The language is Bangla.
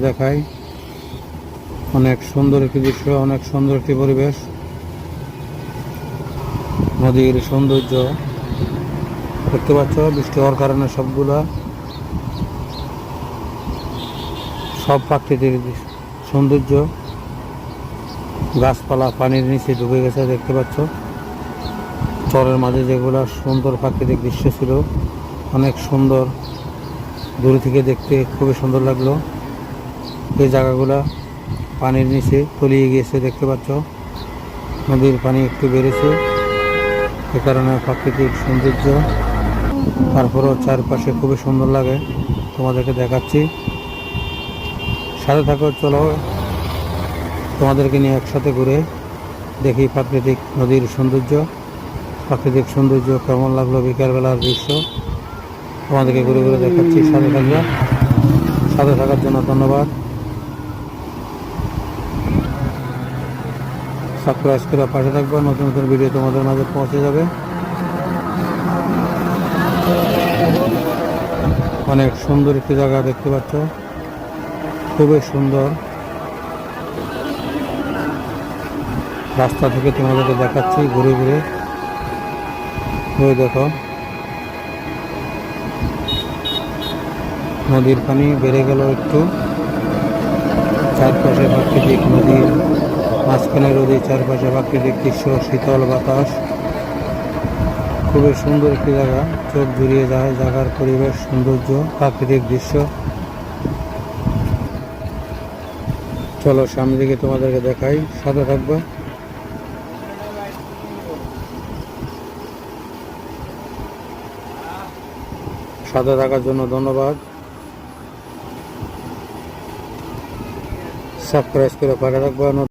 দেখাই। অনেক সুন্দর একটি দৃশ্য, অনেক সুন্দর একটি পরিবেশ। নদীর সৌন্দর্য। দেখতে পাচ্ছ, বৃষ্টি হওয়ার কারণে সবগুলা সব প্রাকৃতিক সৌন্দর্য। গাছপালা পানির নিচে ডুবে গেছে, দেখতে পাচ্ছ। চরের মাঝে যেগুলা সুন্দর প্রাকৃতিক দৃশ্য ছিল, অনেক সুন্দর। দূর থেকে দেখতে খুবই সুন্দর লাগল। এই জায়গাগুলা পানির নিচে তলিয়ে গিয়েছে, দেখতে পাচ্ছ? নদীর পানি একটু বেড়েছে, এ কারণে প্রাকৃতিক সৌন্দর্য। তারপরেও চারপাশে খুবই সুন্দর লাগে, তোমাদেরকে দেখাচ্ছি। সাথে থাকো, চলো তোমাদেরকে নিয়ে একসাথে ঘুরে দেখি প্রাকৃতিক নদীর সৌন্দর্য। প্রাকৃতিক সৌন্দর্য কেমন লাগল বিকালবেলার দৃশ্য? তোমাদেরকে ঘুরে ঘুরে দেখাচ্ছি। সাথে থাকবে। সাথে থাকার জন্য ধন্যবাদ। সাবস্ক্রাইব করে পাশে থাকবে, নতুন নতুন ভিডিও তোমাদের মাঝে পৌঁছে যাবে। অনেক সুন্দর একটি জায়গা দেখতে পাচ্ছ। খুবই সুন্দর। রাস্তা থেকে তোমাদেরকে দেখাচ্ছি ঘুরে ঘুরে। দেখো। নদীর পানি বেড়ে গেল একটু। চারপাশে প্রাকৃতিক নদীর মাঝখানে নদীর চারপাশে প্রাকৃতিক দৃশ্য, শীতল বাতাস। খুবই সুন্দর একটি জায়গা। চোখ জুড়িয়ে যায় জায়গার পরিবেশ, সৌন্দর্য, প্রাকৃতিক দৃশ্য। চলো সামনে দিকে তোমাদেরকে দেখাই। সাথে থাকবে। সাথে থাকার জন্য ধন্যবাদ। সাবস্ক্রাইব করে পাঠিয়ে রাখব